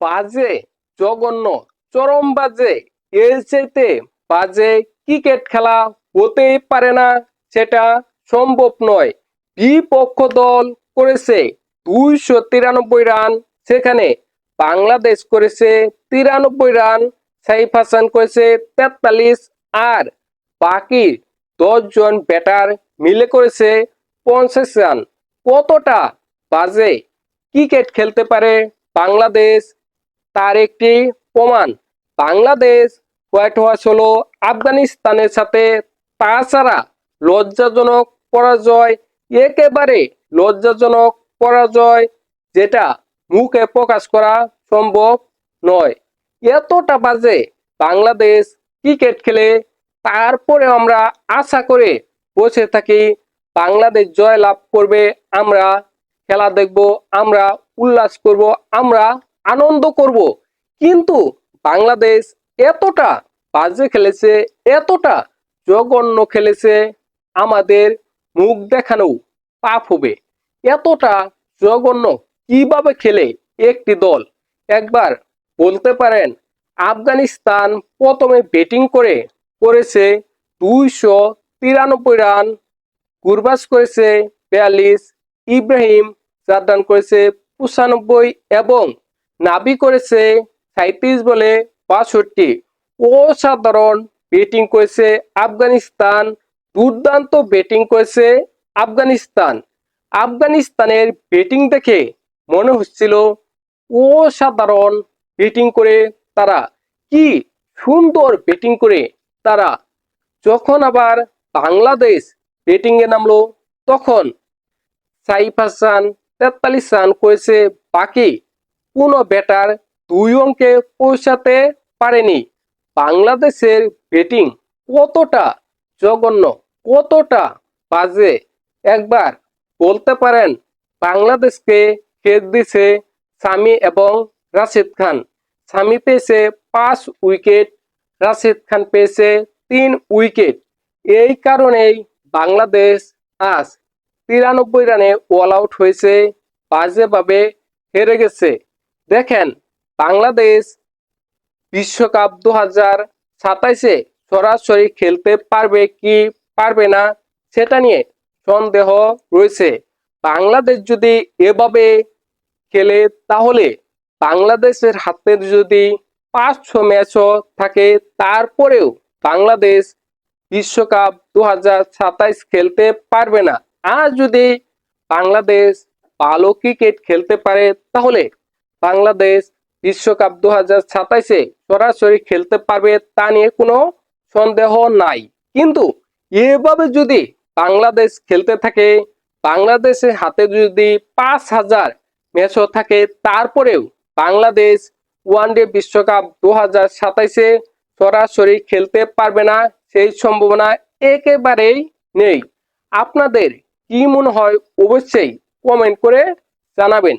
বাজে, জঘন্য, চরম বাজে, এর চাইতে বাজে ক্রিকেট খেলা হতেই পারে না, সেটা সম্ভব নয়। বিপক্ষ দল করেছে দুইশো তিরানব্বই রান, সেখানে বাংলাদেশ করেছে তিরানব্বই রান, সাইফ হাসান করেছে তেতাল্লিশ আর বাকি দশজন ব্যাটার মিলে করেছে পঞ্চাশ রান। কতটা বাজে ক্রিকেট খেলতে পারে বাংলাদেশ? তার একটি প্রমাণ। বাংলাদেশ হোয়াইট ওয়াশ হলো আফগানিস্তানের সাথে, তাছাড়া লজ্জাজনক পরাজয় একেবারে লজ্জাজনক পরাজয় যেটা মুখে প্রকাশ করা সম্ভব নয়। এতটা বাজে বাংলাদেশ ক্রিকেট খেলে তারপরে আমরা আশা করে বসে থাকি, বাংলাদেশ জয় লাভ করবে আমরা, খেলা দেখব আমরা, উল্লাস করব আমরা আনন্দ করব। কিন্তু বাংলাদেশ এতটা বাজে খেলেছে, এতটা জঘন্য খেলেছে, আমাদের মুখ দেখানো পাপ হবে। এতটা জঘন্য কীভাবে খেলে একটি দল? একবার বলতে পারেন, আফগানিস্তান প্রথমে ব্যাটিং করে করেছে দুইশো তিরানব্বই রান গুরবাস করেছে বিয়াল্লিশ, ইব্রাহিম জার্দান করেছে পঁচানব্বই এবং নাবি করেছে সাঁত্রিশ বলে বাষট্টি। অসাধারণ ব্যাটিং করেছে আফগানিস্তান। দুর্দান্ত ব্যাটিং করেছে আফগানিস্তান। আফগানিস্তানের ব্যাটিং দেখে মনে হচ্ছিল অসাধারণ ব্যাটিং করে তারা, কি সুন্দর ব্যাটিং করে তারা। যখন আবার বাংলাদেশ ব্যাটিংয়ে নামলো, তখন সাইফ হাসান তেতাল্লিশ রান করেছে বাকি কোনো ব্যাটার দুই অঙ্কে পৌঁছাতে পারেনি। বাংলাদেশের ব্যাটিং কতটা জঘন্য, কতটা বাজে? একবার বলতে পারেন, বাংলাদেশকে খেত দিছে সামি এবং রাশিদ খান। সামি পেয়েছে পাঁচ উইকেট, রাশিদ খান পেয়েছে তিন উইকেট। এই কারণেই বাংলাদেশ আজ তিরানব্বই রানে অল আউট হয়েছে, বাজেভাবে হেরে গেছে। দেখেন, বাংলাদেশ বিশ্বকাপ দু হাজার সাতাইশে সরাসরি খেলতে পারবে কি পারবে না, সেটা নিয়ে সন্দেহ রয়েছে। বাংলাদেশ যদি এভাবে খেলে, তাহলে বাংলাদেশের হাতে যদি পাঁচশো ম্যাচও থাকে, তারপরেও বাংলাদেশ বিশ্বকাপ দু খেলতে পারবে না। আর যদি বাংলাদেশ ভালো ক্রিকেট খেলতে পারে, তাহলে বাংলাদেশ বিশ্বকাপ দু হাজার সাতাইশে সরাসরি খেলতে পারবে তা নিয়ে কোনো সন্দেহ নাই। কিন্তু এভাবে যদি বাংলাদেশ খেলতে থাকে, বাংলাদেশের হাতে যদি পাঁচ হাজার ম্যাচও থাকে, তারপরেও বাংলাদেশ ওয়ানডে বিশ্বকাপ দু হাজার সাতাইশে সরাসরি খেলতে পারবে না, সেই সম্ভাবনা একেবারেই নেই। আপনাদের কি মনে হয়, অবশ্যই কমেন্ট করে জানাবেন।